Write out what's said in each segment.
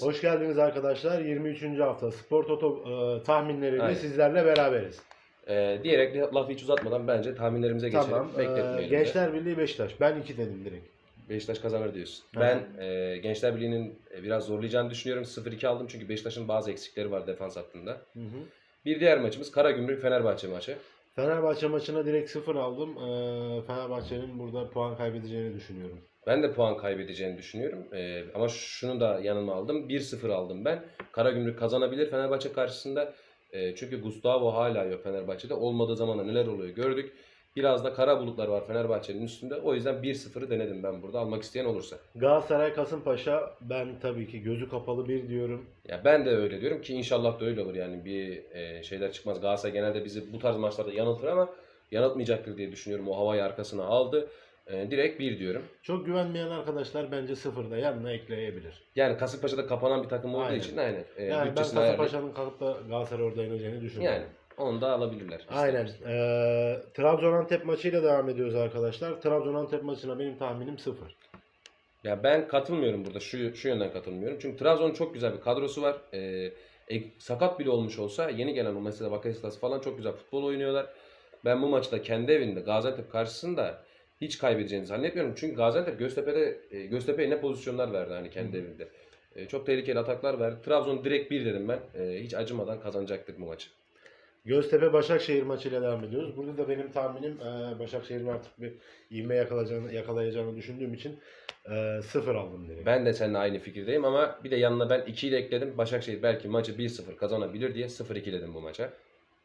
Hoş geldiniz arkadaşlar. 23. hafta Spor Toto e, tahminleriyle Aynen. sizlerle beraberiz. Ee, diyerek lafı hiç uzatmadan bence tahminlerimize geçelim. Tamam. e, Bekletmeyelim. de. Gençler Birliği Beşiktaş. Ben 2 dedim direkt. Beşiktaş kazanır diyorsun. Hı. Ben e, Gençler Birliği'nin e, biraz zorlayacağını düşünüyorum. 0-2 aldım çünkü Beşiktaş'ın bazı eksikleri var defans hattında. Hı hı. Bir diğer maçımız Karagümrük Fenerbahçe maçı. Fenerbahçe maçına direkt 0 aldım. E, Fenerbahçe'nin burada puan kaybedeceğini düşünüyorum. Ben de puan kaybedeceğini düşünüyorum. E, ama şunu da yanıma aldım. 1-0 aldım ben. Karagümrük kazanabilir Fenerbahçe karşısında. E, çünkü Gustavo hala yok Fenerbahçe'de. Olmadığı zamanda neler oluyor gördük. Biraz da kara bulutlar var Fenerbahçe'nin üstünde. O yüzden 1-0'ı denedim ben burada almak isteyen olursa. Galatasaray Kasımpaşa ben tabii ki gözü kapalı bir diyorum. Ya ben de öyle diyorum ki inşallah da öyle olur yani bir e, şeyler çıkmaz. Galatasaray genelde bizi bu tarz maçlarda yanıltır ama yanıltmayacaktır diye düşünüyorum. O havayı arkasına aldı. E, direkt bir diyorum. Çok güvenmeyen arkadaşlar bence 0'da yanına ekleyebilir. Yani Kasımpaşa'da kapanan bir takım olduğu Aynen. için aynen. E, Yani ben bütçesini ayarlayıp- Kasımpaşa'nın kalkıp da Galatasaray orada yeneceğini düşünüyorum. Yani onu da alabilirler. Aynen. Ee, Trabzon Antep maçıyla devam ediyoruz arkadaşlar. Trabzon Antep maçına benim tahminim 0. Ya ben katılmıyorum burada. Şu şu yönden katılmıyorum. Çünkü Trabzon'un çok güzel bir kadrosu var. Ee, e, sakat bile olmuş olsa yeni gelen o mesela Bakasetas falan çok güzel futbol oynuyorlar. Ben bu maçta kendi evinde Gaziantep karşısında hiç kaybedeceğini zannetmiyorum. Çünkü Gaziantep Göztepe'de e, Göztepe'ye ne pozisyonlar verdi hani kendi Hı. evinde. E, çok tehlikeli ataklar verdi. Trabzon direkt bir dedim ben. E, hiç acımadan kazanacaktır bu maçı. Göztepe Başakşehir maçıyla devam ediyoruz. Burada da benim tahminim e, Başakşehir'in artık bir ivme yakalayacağını, yakalayacağını düşündüğüm için e, 0 aldım direkt. Ben de seninle aynı fikirdeyim ama bir de yanına ben 2'yi de ekledim. Başakşehir belki maçı 1-0 kazanabilir diye 0-2 dedim bu maça.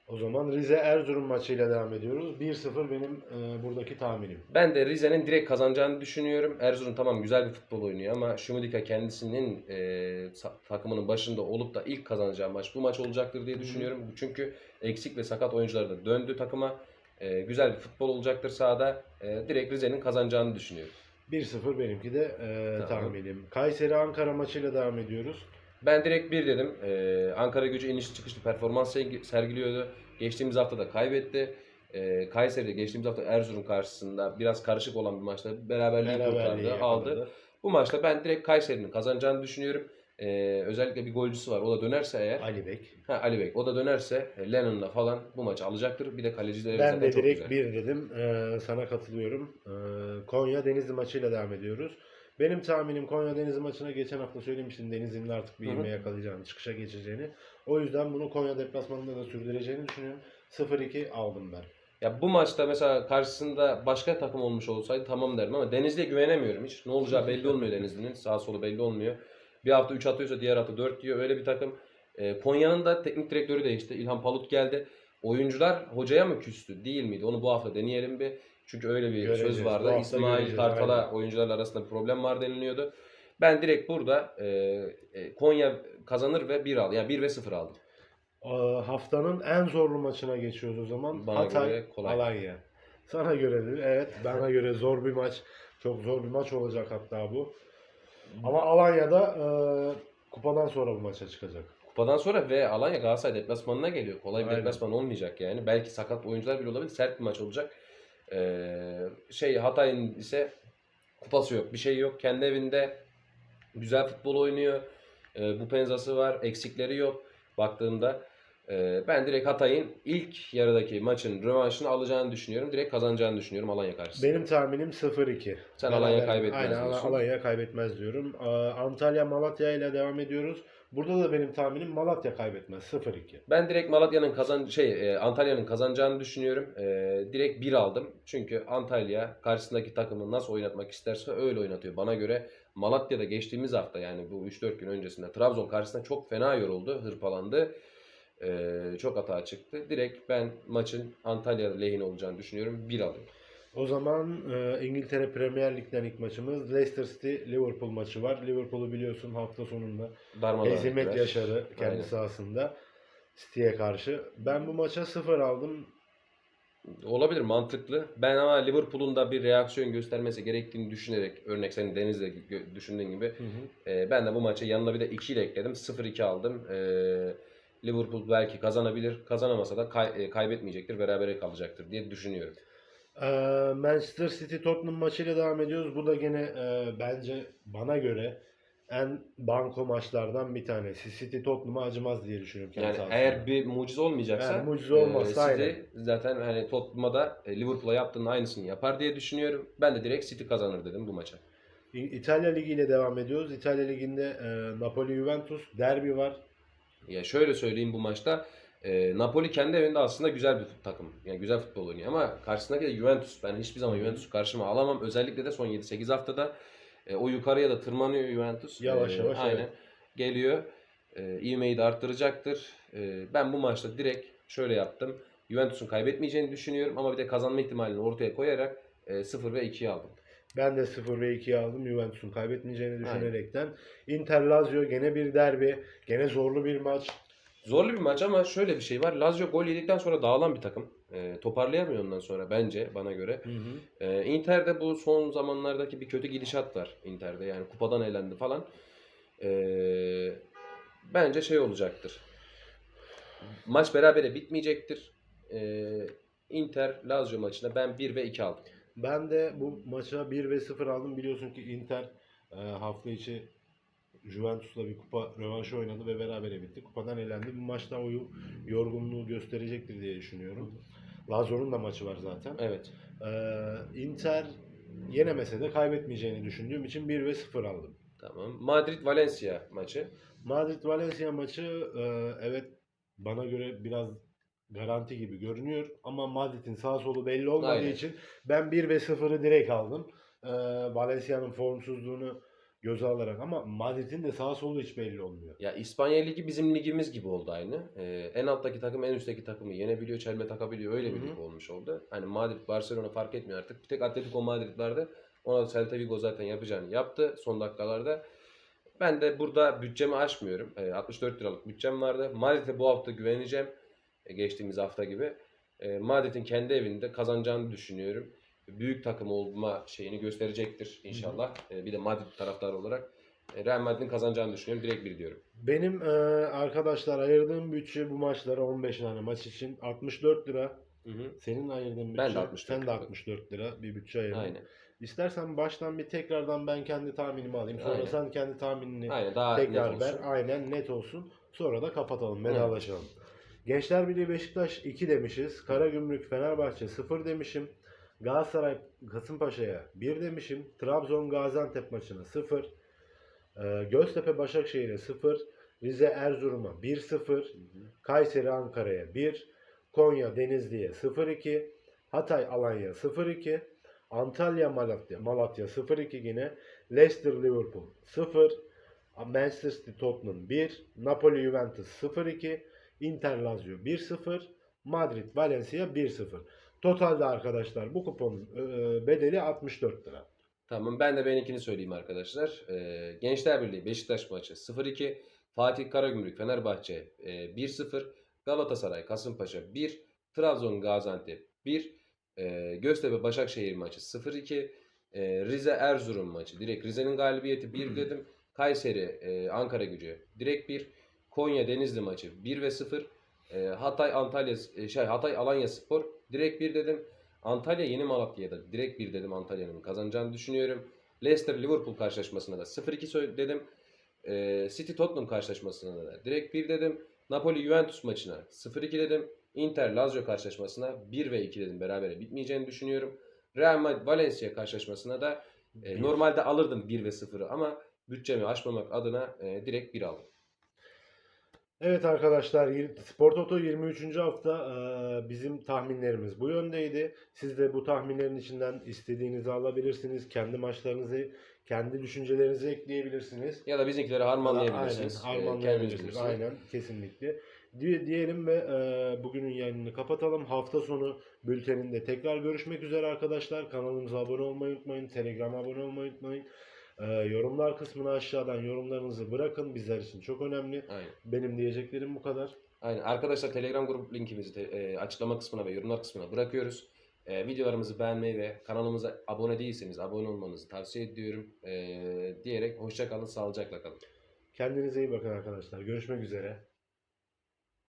O zaman Rize Erzurum maçıyla devam ediyoruz. 1-0 benim e, buradaki tahminim. Ben de Rize'nin direkt kazanacağını düşünüyorum. Erzurum tamam güzel bir futbol oynuyor ama Şumudika kendisinin e, takımının başında olup da ilk kazanacağı maç bu maç olacaktır diye düşünüyorum. Çünkü eksik ve sakat oyuncular da döndü takıma. E, güzel bir futbol olacaktır sahada. E, direkt Rize'nin kazanacağını düşünüyorum. 1-0 benimki de e, Tamam. tahminim. Kayseri Ankara maçıyla devam ediyoruz. Ben direkt bir dedim. Ee, Ankara gücü inişli çıkışlı performans sergi- sergiliyordu. Geçtiğimiz hafta da kaybetti. Ee, Kayseri'de geçtiğimiz hafta Erzurum karşısında biraz karışık olan bir maçta beraberliği Beraberliği kurtardı, aldı. yakaladı. Bu maçta ben direkt Kayseri'nin kazanacağını düşünüyorum. Ee, özellikle bir golcüsü var. O da dönerse eğer, Ali Bek. ha, Ali Bey, o da dönerse e, Lennon'la falan bu maçı alacaktır. Bir de kalecileri Ben zaten de çok direkt güzel. 1 dedim. Ee, sana katılıyorum. Ee, Konya Denizli maçıyla devam ediyoruz. Benim tahminim Konya Denizli maçına geçen hafta söylemiştim Denizli'nin artık bir ivme yakalayacağını, çıkışa geçeceğini. O yüzden bunu Konya deplasmanında da sürdüreceğini düşünüyorum. 0-2 aldım ben. Ya bu maçta mesela karşısında başka takım olmuş olsaydı tamam derim ama Denizli'ye güvenemiyorum hiç. Ne olacağı belli olmuyor Denizli'nin. Sağ solu belli olmuyor. Bir hafta 3 atıyorsa diğer hafta 4 diyor. Öyle bir takım. Ee, Konya'nın da teknik direktörü değişti. İlhan Palut geldi. Oyuncular hocaya mı küstü değil miydi? Onu bu hafta deneyelim bir. Çünkü öyle bir Göreceğiz. söz Bu vardı. hafta İsmail göreceğiz, Kartal'a aynen. oyuncularla arasında bir problem var deniliyordu. Ben direkt burada e, e, Konya kazanır ve 1 aldım. Yani 1 ve 0 aldım. Ee, haftanın en zorlu maçına geçiyoruz o zaman. Bana Hatay, göre kolay. Alanya. Sana göre de evet bana göre zor bir maç. Çok zor bir maç olacak hatta bu. Ama Alanya'da e, kupadan sonra bu maça çıkacak. Kupadan sonra ve Alanya Galatasaray deplasmanına geliyor. Kolay bir Aynen. deplasman olmayacak yani. Belki sakat oyuncular bile olabilir. Sert bir maç olacak. Ee, şey Hatay'ın ise kupası yok. Bir şey yok. Kendi evinde güzel futbol oynuyor. Ee, bu penzası var. Eksikleri yok. Baktığımda ben direkt Hatay'ın ilk yarıdaki maçın rövanşını alacağını düşünüyorum. Direkt kazanacağını düşünüyorum Alanya karşısında. Benim tahminim 0-2. Sen Alanya Beraber- kaybetmez Aynen diyorsun. Alanya kaybetmez diyorum. Ee, Antalya Malatya ile devam ediyoruz. Burada da benim tahminim Malatya kaybetmez 0-2. Ben direkt Malatya'nın kazan şey e, Antalya'nın kazanacağını düşünüyorum. E, direkt 1 aldım. Çünkü Antalya karşısındaki takımı nasıl oynatmak isterse öyle oynatıyor. Bana göre Malatya'da geçtiğimiz hafta yani bu 3-4 gün öncesinde Trabzon karşısında çok fena yoruldu, hırpalandı. E, çok hata çıktı. Direkt ben maçın Antalya lehine olacağını düşünüyorum. 1 alıyorum. O zaman e, İngiltere Premier Lig'den ilk maçımız Leicester City Liverpool maçı var. Liverpool'u biliyorsun hafta sonunda Darmadağın Hezimet ettiler. yaşadı kendi Aynen. sahasında City'ye karşı. Ben bu maça 0 aldım. Olabilir mantıklı. Ben ama Liverpool'un da bir reaksiyon göstermesi gerektiğini düşünerek örnek senin Deniz'le gö- düşündüğün gibi Ee, ben de bu maçı yanına bir de 2 ile ekledim. 0-2 aldım. Ee, Liverpool belki kazanabilir. Kazanamasa da kay- e, kaybetmeyecektir. Berabere kalacaktır diye düşünüyorum. Ee, Manchester City Tottenham maçıyla devam ediyoruz. Bu da gene e, bence bana göre en banko maçlardan bir tanesi. City Tottenham'a acımaz diye düşünüyorum. kendi Yani sahasında. eğer bir mucize olmayacaksa Yani mucize olmazsa City aynen. zaten hani Tottenham'a da e, Liverpool'a yaptığının aynısını yapar diye düşünüyorum. Ben de direkt City kazanır dedim bu maça. İ- İtalya Ligi ile devam ediyoruz. İtalya Ligi'nde e, Napoli Juventus derbi var. Ya şöyle söyleyeyim bu maçta e, Napoli kendi evinde aslında güzel bir takım. Yani güzel futbol oynuyor ama karşısındaki de Juventus. Ben hiçbir zaman Juventus'u karşıma alamam. Özellikle de son 7-8 haftada e, o yukarıya da tırmanıyor Juventus. Yavaş yavaş, Aynen. evet. Geliyor. E, ivmeyi de arttıracaktır. E, ben bu maçta direkt şöyle yaptım. Juventus'un kaybetmeyeceğini düşünüyorum ama bir de kazanma ihtimalini ortaya koyarak e, 0 ve 2'yi aldım. Ben de 0 ve 2'yi aldım. Juventus'un kaybetmeyeceğini Aynen. düşünerekten. Inter Lazio gene bir derbi. Gene zorlu bir maç. Zorlu bir maç ama şöyle bir şey var. Lazio gol yedikten sonra dağılan bir takım. E, toparlayamıyor ondan sonra bence bana göre. Ee, Inter'de bu son zamanlardaki bir kötü gidişat var Inter'de. Yani kupadan elendi falan. Ee, bence şey olacaktır. Maç berabere bitmeyecektir. Ee, Inter Lazio maçında ben 1 ve 2 aldım. Ben de bu maça 1 ve 0 aldım. Biliyorsun ki Inter e, hafta içi Juventus'la bir kupa rövanşı oynadı ve berabere bitti. Kupadan elendi. Bu maçta o yorgunluğu gösterecektir diye düşünüyorum. Lazio'nun da maçı var zaten. Evet. Ee, Inter yenemese de kaybetmeyeceğini düşündüğüm için 1 ve 0 aldım. Tamam. Madrid Valencia maçı. Madrid Valencia maçı e, evet bana göre biraz garanti gibi görünüyor ama Madrid'in sağ solu belli olmadığı Aynen. için ben 1 ve 0'ı direkt aldım. E, Valencia'nın formsuzluğunu göze alarak ama Madrid'in de sağ solu hiç belli olmuyor. Ya İspanya Ligi bizim ligimiz gibi oldu aynı. Ee, en alttaki takım en üstteki takımı yenebiliyor, çelme takabiliyor. Öyle bir Hı hı. lig olmuş oldu. Hani Madrid, Barcelona fark etmiyor artık. Bir tek Atletico Madrid vardı. Ona da Celta Vigo zaten yapacağını yaptı son dakikalarda. Ben de burada bütçemi aşmıyorum. Ee, 64 liralık bütçem vardı. Madrid'e bu hafta güveneceğim. Ee, geçtiğimiz hafta gibi. Ee, Madrid'in kendi evinde kazanacağını düşünüyorum. Büyük takım olma şeyini gösterecektir inşallah. Ee, bir de Madrid taraftarı olarak. e, Real Madrid'in kazanacağını düşünüyorum. Direkt bir diyorum. Benim e, arkadaşlar ayırdığım bütçe bu maçlara 15 tane maç için 64 lira. Hı hı. Senin ayırdığın bütçe Ben de 64 sen de lira. 64 lira bir bütçe ayırdın. Aynen. İstersen baştan bir tekrardan ben kendi tahminimi alayım. Sonra Aynen. sen kendi tahminini Aynen daha tekrar net ver. olsun. Aynen net olsun. Sonra da kapatalım. Vedalaşalım. Gençler Birliği Beşiktaş 2 demişiz. Karagümrük Fenerbahçe 0 demişim. Galatasaray Kasımpaşa'ya 1 demişim. Trabzon Gaziantep maçına 0. Ee, Göztepe Başakşehir'e 0. Rize Erzurum'a 1-0. Kayseri Ankara'ya 1. Konya Denizli'ye 0-2. Hatay Alanya 0-2. Antalya Malatya Malatya 0-2 yine. Leicester Liverpool 0. Manchester City Tottenham 1. Napoli Juventus 0-2. Inter Lazio 1-0. Madrid Valencia 1-0. Totalde arkadaşlar bu kuponun e, bedeli 64 lira. Tamam ben de benimkini söyleyeyim arkadaşlar. Ee, Gençler Birliği Beşiktaş maçı 0-2. Fatih Karagümrük Fenerbahçe e, 1-0. Galatasaray Kasımpaşa 1. Trabzon Gaziantep 1. E, Göztepe Başakşehir maçı 0-2. E, Rize Erzurum maçı direkt Rize'nin galibiyeti 1 dedim. Kayseri e, Ankara Gücü direkt 1. Konya Denizli maçı 1 ve 0. E, Hatay Antalya e, şey Hatay Alanya Spor direkt 1 dedim. Antalya Yeni Malatya'da direkt 1 dedim Antalya'nın kazanacağını düşünüyorum. Leicester Liverpool karşılaşmasına da 0-2 söyle- dedim. Ee, City Tottenham karşılaşmasına da direkt 1 dedim. Napoli Juventus maçına 0-2 dedim. Inter Lazio karşılaşmasına 1 ve 2 dedim. Berabere bitmeyeceğini düşünüyorum. Real Madrid Valencia karşılaşmasına da e, normalde alırdım 1 ve 0'ı ama bütçemi aşmamak adına e, direkt 1 aldım. Evet arkadaşlar Spor Toto 23. hafta e, bizim tahminlerimiz bu yöndeydi. Siz de bu tahminlerin içinden istediğinizi alabilirsiniz. Kendi maçlarınızı, kendi düşüncelerinizi ekleyebilirsiniz. Ya da bizimkileri harmanlayabilirsiniz. Aynen, Ee, harmanlayabilirsiniz. Aynen, kesinlikle. Diye- diyelim ve e, bugünün yayınını kapatalım. Hafta sonu bülteninde tekrar görüşmek üzere arkadaşlar. Kanalımıza abone olmayı unutmayın. Telegram'a abone olmayı unutmayın. E, yorumlar kısmına aşağıdan yorumlarınızı bırakın. Bizler için çok önemli. Aynen. Benim diyeceklerim bu kadar. Aynen. Arkadaşlar Telegram grup linkimizi te- e, açıklama kısmına ve yorumlar kısmına bırakıyoruz. E, videolarımızı beğenmeyi ve kanalımıza abone değilseniz abone olmanızı tavsiye ediyorum. E, diyerek hoşça kalın, sağlıcakla kalın. Kendinize iyi bakın arkadaşlar. Görüşmek üzere.